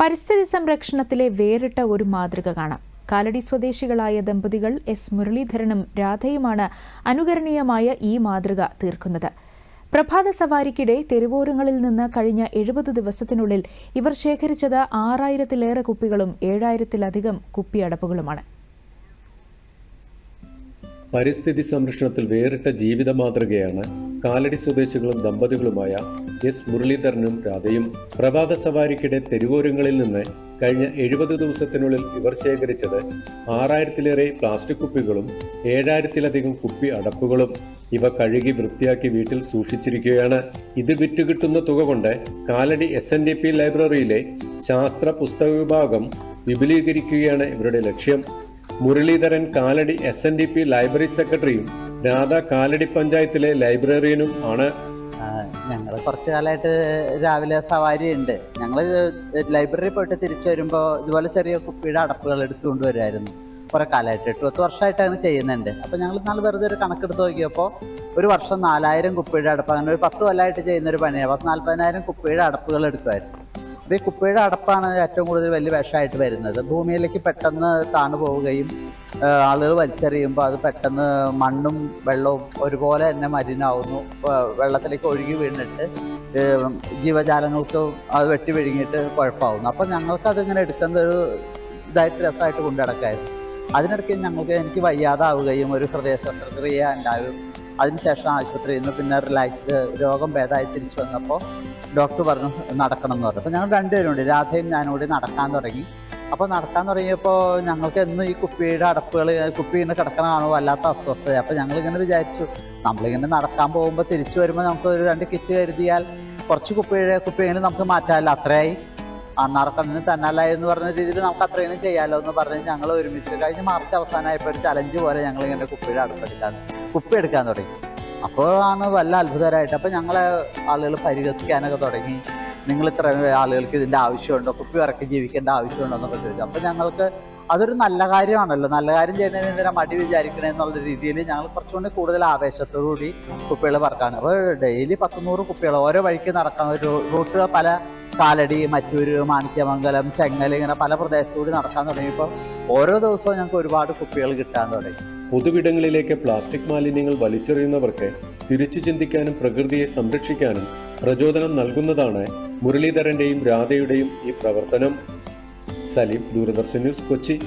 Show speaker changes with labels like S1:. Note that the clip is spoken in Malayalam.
S1: പരിസ്ഥിതി സംരക്ഷണത്തിലെ വേറിട്ട ഒരു മാതൃക കാണാം. കാലടി സ്വദേശികളായ ദമ്പതികൾ എസ് മുരളീധരനും രാധയുമാണ് അനുകരണീയമായ ഈ മാതൃക തീർക്കുന്നത്. പ്രഭാത സവാരിക്കിടെ തെരുവോരങ്ങളിൽ നിന്ന് കഴിഞ്ഞ എഴുപത് ദിവസത്തിനുള്ളിൽ ഇവർ ശേഖരിച്ചത് ആറായിരത്തിലേറെ കുപ്പികളും ഏഴായിരത്തിലധികം കുപ്പിയടപ്പുകളുമാണ്.
S2: പരിസ്ഥിതി സംരക്ഷണത്തിൽ വേറിട്ട ജീവിത മാതൃകയാണ് കാലടി സ്വദേശികളും ദമ്പതികളുമായ എസ് മുരളീധരനും രാധയും. പ്രഭാത സവാരിക്കിടെ തെരുവോരങ്ങളിൽ നിന്ന് കഴിഞ്ഞ എഴുപത് ദിവസത്തിനുള്ളിൽ ഇവർ ശേഖരിച്ചത് ആറായിരത്തിലേറെ പ്ലാസ്റ്റിക് കുപ്പികളും ഏഴായിരത്തിലധികം കുപ്പി അടപ്പുകളും. ഇവ കഴുകി വൃത്തിയാക്കി വീട്ടിൽ സൂക്ഷിച്ചിരിക്കുകയാണ്. ഇത് വിറ്റുകിട്ടുന്ന തുക കൊണ്ട് Kalady S N D P ലൈബ്രറിയിലെ ശാസ്ത്ര പുസ്തക വിഭാഗം വിപുലീകരിക്കുകയാണ് ഇവരുടെ ലക്ഷ്യം. Muraleedharan Kalady S N D P library സെക്രട്ടറിയും രാധ കാലടി പഞ്ചായത്തിലെ ലൈബ്രറിയനും ആണ്.
S3: ഞങ്ങൾ കുറച്ച് കാലമായിട്ട് രാവിലെ സവാരി ഉണ്ട്. ഞങ്ങൾ ലൈബ്രറി പോയിട്ട് തിരിച്ചു വരുമ്പോൾ ഇതുപോലെ ചെറിയ കുപ്പിയുടെ അടപ്പുകൾ എടുത്തുകൊണ്ട് വരുമായിരുന്നു കുറെ കാലമായിട്ട് എട്ട് പത്ത് വർഷമായിട്ട് അങ്ങനെ ചെയ്യുന്നുണ്ട്. അപ്പോൾ ഞങ്ങൾ നാളെ വെറുതെ ഒരു കണക്കെടുത്ത് നോക്കിയപ്പോൾ ഒരു വർഷം നാലായിരം കുപ്പിയുടെ അടപ്പ് അങ്ങനെ ഒരു പത്ത് കൊല്ലമായിട്ട് ചെയ്യുന്ന ഒരു പണിയാണ് പത്ത് നാൽപ്പതിനായിരം കുപ്പിയുടെ അടപ്പുകൾ എടുക്കുമായിരുന്നു അപ്പോൾ ഈ കുപ്പിയുടെ അടപ്പാണ് ഏറ്റവും കൂടുതൽ വലിയ വിഷമായിട്ട് വരുന്നത്. ഭൂമിയിലേക്ക് പെട്ടെന്ന് താണു പോവുകയും ആളുകൾ വലിച്ചെറിയുമ്പോൾ അത് പെട്ടെന്ന് മണ്ണും വെള്ളവും ഒരുപോലെ തന്നെ മലിനാവുന്നു. ആ, വെള്ളത്തിലേക്ക് ഒഴുകി വീണിട്ട് ജീവജാലങ്ങൾക്ക് അത് വെട്ടി വിഴുങ്ങിയിട്ട് കുഴപ്പമാവുന്നു. അപ്പോൾ ഞങ്ങൾക്ക് അതിങ്ങനെ എടുക്കുന്ന ഒരു ഇതായിട്ട് രസമായിട്ട് കൊണ്ടു നടക്കായിരുന്നു അതിനിടയ്ക്ക് ഞങ്ങൾക്ക് എനിക്ക് വയ്യാതാവുകയും ഒരു ഹൃദയ ശസ്ത്രക്രിയ ഉണ്ടാവും അതിനുശേഷം ആശുപത്രിയിൽ നിന്ന് പിന്നെ റിലാക്സ് രോഗം ഭേദമായി തിരിച്ചു വന്നപ്പോൾ ഡോക്ടർ പറഞ്ഞു നടക്കണം എന്ന് പറഞ്ഞു. അപ്പോൾ ഞങ്ങൾ രണ്ടുപേരും ഉണ്ട് രാധയും ഞാനും കൂടി നടക്കാൻ തുടങ്ങി. അപ്പോൾ നടക്കാൻ തുടങ്ങിയപ്പോൾ ഞങ്ങൾക്ക് എന്നും ഈ കുപ്പിയുടെ അടപ്പുകൾ കുപ്പി ഇങ്ങനെ കിടക്കണമാണോ വല്ലാത്ത അസ്വസ്ഥത. അപ്പോൾ ഞങ്ങളിങ്ങനെ വിചാരിച്ചു നമ്മളിങ്ങനെ നടക്കാൻ പോകുമ്പോൾ തിരിച്ചു വരുമ്പോൾ നമുക്ക് ഒരു രണ്ട് കിറ്റ് കരുതിയാൽ കുറച്ച് കുപ്പിയുടെ കുപ്പിയെങ്കിലും നമുക്ക് മാറ്റാമല്ലോ അത്രയായി. അണ്ണാർക്കണ്ണിന് തന്നല്ല എന്ന് പറഞ്ഞ രീതിയിൽ നമുക്ക് അത്രയും ചെയ്യാമല്ലോ എന്ന് പറഞ്ഞ് ഞങ്ങൾ ഒരുമിച്ച് കഴിഞ്ഞ് മാർച്ച് അവസാനമായപ്പോൾ ഒരു ചലഞ്ച് പോലെ ഞങ്ങൾ ഇങ്ങനെ കുപ്പിയുടെ അടുത്തെടുക്കാൻ കുപ്പി എടുക്കാൻ തുടങ്ങി. അപ്പോഴാണ് വല്ല അത്ഭുതകരമായിട്ട്. അപ്പോൾ ഞങ്ങളെ ആളുകൾ പരിഹസിക്കാനൊക്കെ തുടങ്ങി. നിങ്ങൾ ഇത്ര ആളുകൾക്ക് ഇതിന്റെ ആവശ്യമുണ്ടോ? കുപ്പി ഇറക്കി ജീവിക്കേണ്ട ആവശ്യമുണ്ടോ എന്നൊക്കെ ചോദിച്ചു. അപ്പോൾ ഞങ്ങൾക്ക് അതൊരു നല്ല കാര്യമാണല്ലോ. നല്ല കാര്യം ചെയ്യുന്നതിന് എന്തിനാ മടി വിചാരിക്കണേ എന്നുള്ള രീതിയിൽ ഞങ്ങൾ കുറച്ചുകൂടി കൂടുതൽ ആവേശത്തോടുകൂടി കുപ്പികൾ പറക്കാണ് അപ്പോൾ ഡെയിലി പത്തുനൂറ് കുപ്പികൾ ഓരോ വഴിക്ക് നടക്കാൻ ഒരു റൂട്ടുകൾ പല കാലടി മറ്റൂര് മാണിക്യമംഗലം ചെങ്ങൽ ഇങ്ങനെ പല പ്രദേശത്തുകൂടി നടക്കാൻ തുടങ്ങിയപ്പോൾ ഓരോ ദിവസവും ഞങ്ങൾക്ക് ഒരുപാട് കുപ്പികൾ കിട്ടാൻ തുടങ്ങി.
S2: പൊതുവിടങ്ങളിലേക്ക് പ്ലാസ്റ്റിക് മാലിന്യങ്ങൾ വലിച്ചെറിയുന്നവർക്ക് തിരിച്ചു ചിന്തിക്കാനും പ്രകൃതിയെ സംരക്ഷിക്കാനും പ്രചോദനം നൽകുന്നതാണ് മുരളീധരന്റെയും രാധയുടെയും ഈ പ്രവർത്തനം. സലീം ദൂരദർശൻ ന്യൂസ് കൊച്ചി.